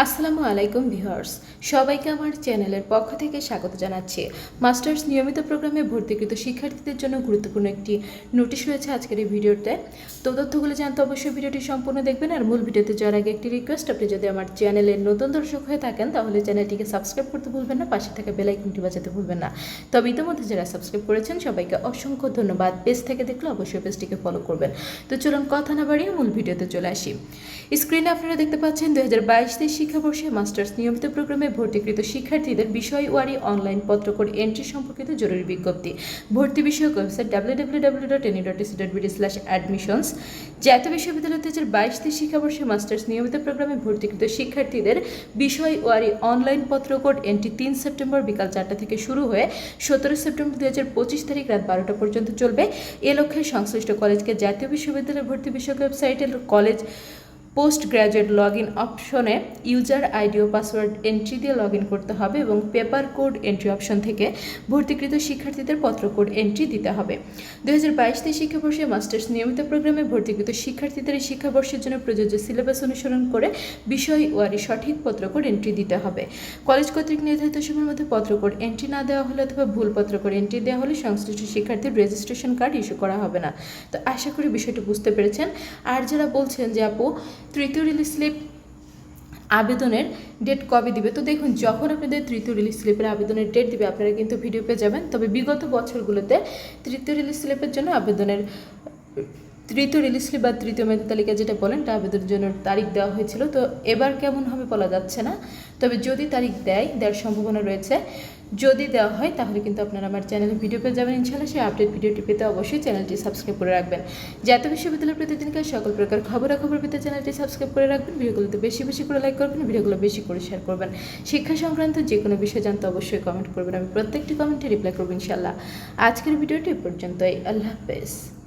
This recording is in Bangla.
আসসালামু আলাইকুম ভিউয়ার্স, সবাইকে আমার চ্যানেলের পক্ষ থেকে স্বাগত জানাচ্ছি। মাস্টার্স নিয়মিত প্রোগ্রামে ভর্তিকৃত শিক্ষার্থীদের জন্য গুরুত্বপূর্ণ একটি নোটিশ রয়েছে আজকের এই ভিডিওতে। তো তথ্যগুলো জানতে অবশ্যই ভিডিওটি সম্পূর্ণ দেখবেন আর মূল ভিডিওতে যাওয়ার আগে একটি রিকোয়েস্ট আপনি যদি আমার চ্যানেলের নতুন দর্শক হয়ে থাকেন, তাহলে চ্যানেলটিকে সাবস্ক্রাইব করতে ভুলবেন না, পাশে থাকা বেল আইকনটি বাজাতে ভুলবেন না। তবে ইতিমধ্যে যারা সাবস্ক্রাইব করেছেন, সবাইকে অসংখ্য ধন্যবাদ। পেজ থেকে দেখলে অবশ্যই পেজটিকে ফলো করবেন। তো চলুন কথা না বাড়িয়ে মূল ভিডিওতে চলে আসি। স্ক্রিনে আপনারা দেখতে পাচ্ছেন দু হাজার বাইশ শিক্ষাবর্ষে মাস্টার্স নিয়মিত প্রোগ্রামে ভর্তিকৃত শিক্ষার্থীদের বিষয় ওয়ারি অনলাইন পত্রকোড এন্ট্রি সম্পর্কিত জরুরি বিজ্ঞপ্তি। ভর্তি বিষয়ক website W W W dot N I dot dot BD slash admissions জাতীয় বিশ্ববিদ্যালয় দু হাজার বাইশ শিক্ষাবর্ষে মাস্টার্স নিয়মিত প্রোগ্রামে ভর্তিকৃত শিক্ষার্থীদের বিষয় ওয়ারি অনলাইন পত্রকোড এন্ট্রি তিন সেপ্টেম্বর বিকাল চারটা থেকে শুরু হয়ে সতেরো সেপ্টেম্বর দু হাজার পঁচিশ তারিখ রাত বারোটা পর্যন্ত চলবে। এ লক্ষ্যে সংশ্লিষ্ট কলেজকে জাতীয় বিশ্ববিদ্যালয় ভর্তি বিষয়ক ওয়েবসাইটের college post graduate log in অপশনে ইউজার আইডি ও পাসওয়ার্ড এন্ট্রি দিয়ে লগ ইন করতে হবে এবং পেপার কোড এন্ট্রি অপশন থেকে ভর্তিকৃত শিক্ষার্থীদের পত্র কোড এন্ট্রি দিতে হবে। দু হাজার বাইশ তেইশ শিক্ষাবর্ষে মাস্টার্স নিয়মিত প্রোগ্রামে ভর্তিকৃত শিক্ষার্থীদের এই শিক্ষাবর্ষের জন্য প্রযোজ্য সিলেবাস অনুসরণ করে বিষয় ওয়ারি সঠিক পত্র কোড এন্ট্রি দিতে হবে। কলেজ কর্তৃক নির্ধারিত সময়ের মধ্যে পত্র কোড এন্ট্রি না দেওয়া হলে অথবা ভুল পত্র কোড এন্ট্রি দেওয়া হলে সংশ্লিষ্ট শিক্ষার্থীর রেজিস্ট্রেশন কার্ড ইস্যু করা হবে না। তো আশা করি বিষয়টি বুঝতে পেরেছেন। আর যারা বলছেন যে আপু তৃতীয় রিলিজ স্লিপ আবেদনের ডেট কবে দিবে? তো দেখুন, যখন আপনাদের তৃতীয় রিলিজ স্লিপের আবেদনের ডেট দিবে, আপনারা কিন্তু ভিডিও পেয়ে যাবেন। তবে বিগত বছরগুলোতে তৃতীয় রিলিজ স্লিপের জন্য আবেদনের, তৃতীয় রিলিজ স্লিপ বা তৃতীয় মেধা তালিকা যেটা বলেন, তা আবেদনের জন্য তারিখ দেওয়া হয়েছিল। তো এবার কেমন হবে বলা যাচ্ছে না। তবে যদি তারিখ দেয়, দেওয়ার সম্ভাবনা রয়েছে। যদি দেওয়া হয়, তাহলে কিন্তু আপনারা আমার চ্যানেলে ভিডিও পেয়ে যাবেন। ইনশাল্লাহ সেই আপডেট ভিডিওটি পেতে অবশ্যই চ্যানেলটি সাবস্ক্রাইব করে রাখবেন। জাতীয় বিশ্ববিদ্যালয়ের প্রতিদিনকার সকল প্রকার খবরাখবর পেতে চ্যানেলটি সাবস্ক্রাইব করে রাখবেন। ভিডিওগুলোতে বেশি বেশি করে লাইক করবেন, ভিডিওগুলো বেশি করে শেয়ার করবেন। শিক্ষা সংক্রান্ত যে কোনো বিষয় জানতে অবশ্যই কমেন্ট করবেন। আমি প্রত্যেকটি কমেন্টে রিপ্লাই করব ইনশাল্লাহ আজকের ভিডিওটি পর্যন্ত পর্যন্তই। আল্লাহ হাফেজ।